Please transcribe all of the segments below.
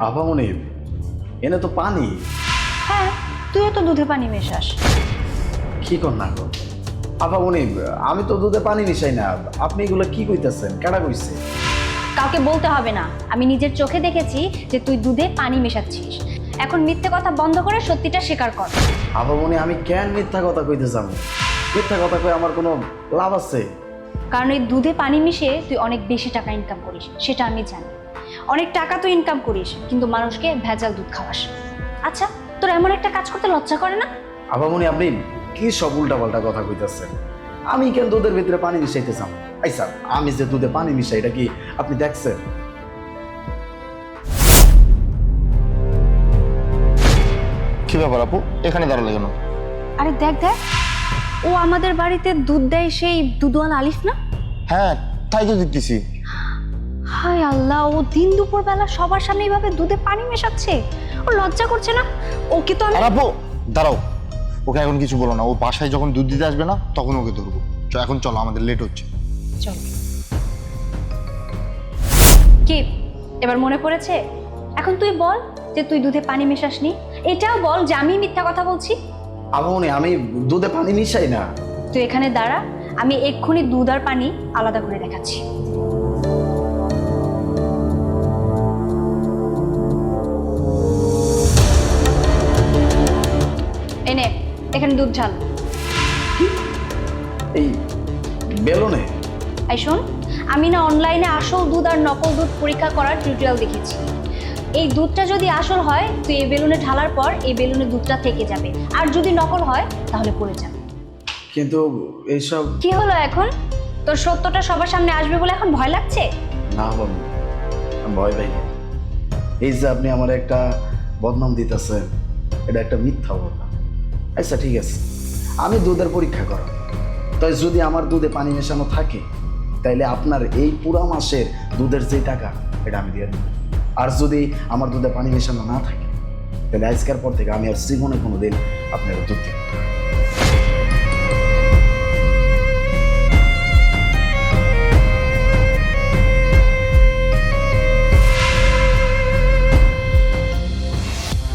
আপামনি এনে তো পানি। হ্যাঁ তুইও তো দুধে পানি মেশাস। কি কর না গো? আপামনি আমি তো দুধে পানি মিশাই না। আপনি এগুলো কি কইতাছেন? কেডা কইছে? কাউকে বলতে হবে না। আমি নিজের চোখে দেখেছি যে তুই দুধে পানি মেশাচ্ছিস। এখন মিথ্যে কথা বন্ধ করে সত্যিটা স্বীকার কর। আপামনি আমি কেন মিথ্যা কথা কইতে যাব? মিথ্যা কথা কই আমার কোনো লাভ আছে? কারণ এই দুধে পানি মিশিয়ে তুই অনেক বেশি টাকা ইনকাম করিস সেটা আমি জানি। অনেক টাকা তুই ইনকাম করিস কিন্তু মানুষকে ভেজাল দুধ খাওয়াস। আচ্ছা তোর এমন একটা কাজ করতে লজ্জা করে না? আপামনি আপনি কি সব উল্টা পাল্টা কথা কইতাছেন আমি কেন দুধের ভিতরে পানি মিশাইতে চাম? আই স্যার আমি যে দুধে পানি মিশাই এটা কি আপনি দেখছেন? কি ব্যাপার আপু? এখানে দাঁড়ালে কেন? আরে দেখ দেখ। ও আমাদের বাড়িতে দুধ দেয় সেই দুধওয়ালা আলিফ না? হ্যাঁ তাই তো দেখতেছি। হায় আল্লাহ ও দিন দুপুর বেলা সবার সামনে এইভাবে দুধে পানি মেশাচ্ছে? ও লজ্জা করছে না? ওকে তো আমি আর আপু দাঁড়াও। ওকে এখন কিছু বলো না ও বাসায় যখন দুধ দিতে আসবে না তখন ওকে ধরবো। চ, এখন চলো আমাদের লেট হচ্ছে। চল। কি এবার মনে পড়েছে? এখন তুই বল যে তুই দুধে পানি মেশাসনি। এটাও বল যে আমি মিথ্যা কথা বলছি। আপামনি আমি দুধে পানি মিশাই না। তুই এখানে দাঁড়া আমি এক্ষুনি দুধ আর পানি আলাদা করে দেখাচ্ছি। এনে এখানে দুধ ঢাল। এই বেলনে? এই শোন আমি না অনলাইনে আসল দুধ আর নকল দুধ পরীক্ষা করার টিউটোরিয়াল দেখেছি এই দুধটা যদি আসল হয় তুই এই বেলুনে ঢালার পর এই বেলুনে দুধটা থেকে যাবে। আর যদি নকল হয় তাহলে পড়ে যাবে। কিন্তু এইসব কি হলো এখন? তোর সত্যটা সবার সামনে আসবে বলে এখন ভয় লাগছে? না বাবু আমি ভয় পাই না। এই যে আপনি আমার একটা বদনাম দিতেছেন এটা একটা মিথ্যা বদনাম। আচ্ছা ঠিক আছে। আমি দুধের পরীক্ষা করা তাই যদি আমার দুধে পানি মেশানো থাকে তাইলে আপনার এই পুরা মাসের দুধের যে টাকা এটা আমি দিয়ে দেবো। আর যদি আমার দুধে পানি মেশানো না থাকে, তাহলে আজকের পর থেকে আমি আর জীবনে কোনো দিন আপনার দুধ দেব।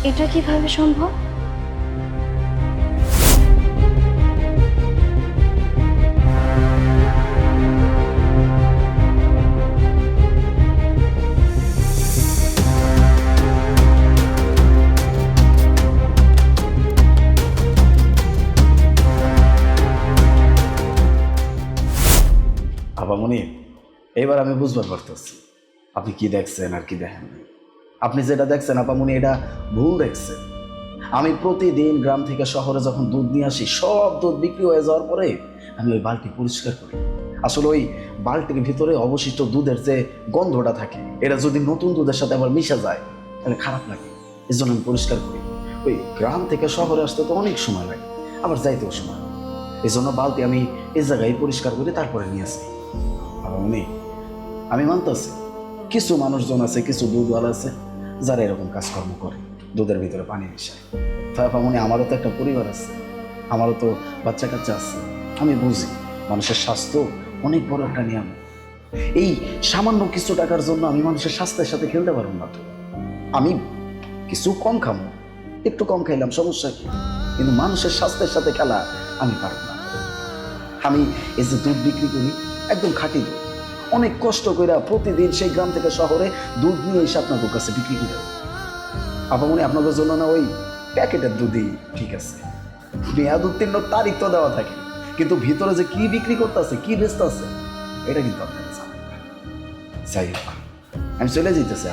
এটা কীভাবে সম্ভব আপামনি এবার আমি বুঝবার পারতেছি। আপনি কি দেখছেন আর কি দেখেন আপনি যেটা দেখছেন আপামনি এটা ভুল দেখছেন। আমি প্রতিদিন গ্রাম থেকে শহরে যখন দুধ নিয়ে আসি, সব দুধ বিক্রি হয়ে যাওয়ার পরে আমি ওই বালতি পরিষ্কার করি। আসলে ওই বালতির ভিতরে অবশিষ্ট দুধের যে গন্ধটা থাকে, এটা যদি নতুন দুধের সাথে আবার মিশে যায়, তাহলে খারাপ লাগে। এই জন্য আমি পরিষ্কার করি। ওই গ্রাম থেকে শহরে আসতে তো অনেক সময় লাগে, আবার যাইতেও সময় এই জন্য বালতি আমি এই জায়গায় পরিষ্কার করে তারপরে নিয়ে আসি। আপামনি আমি মানতেছি, কিছু মানুষজন আছে, কিছু দুধওয়ালা আছে, যারা এরকম কাজকর্ম করে, দুধের ভিতরে পানি মিশায়। তাই আপামনি আমারও তো একটা পরিবার আছে, আমারও তো বাচ্চা কাচ্চা আছে, আমি বুঝি, মানুষের স্বাস্থ্য অনেক বড় একটা নিয়ম এই সামান্য কিছু টাকার জন্য আমি মানুষের স্বাস্থ্যের সাথে খেলতে পারব না তো। আমি কিছু কম খাব, একটু কম খাইলাম, সমস্যা কি? কিন্তু মানুষের স্বাস্থ্যের সাথে খেলা আমি পারব না। আমি এই যে দুধ বিক্রি করি, একদম খাঁটি দুধ। অনেক কষ্ট করে প্রতিদিন সেই গ্রাম থেকে শহরে দুধ নিয়ে এসে আপনাদের কাছে বিক্রি করে আপামনি আপনাদের জন্য না ওই প্যাকেটের দুধই ঠিক আছে। মেয়াদ উত্তীর্ণ তারিখ তো দেওয়া থাকে, কিন্তু ভিতরে যে কি বিক্রি করতেছে, কি বেচতে আছে এটা কিন্তু আপনারা জানেন যাই হোক, আমি চলে যেতেছি।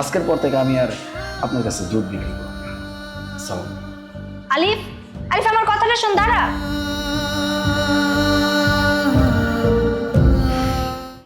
আজকের পর থেকে আমি আর আপনার কাছে দুধ বিক্রি করব আলিফ আলিফ, আমার কথাটা শোন, দাঁড়া।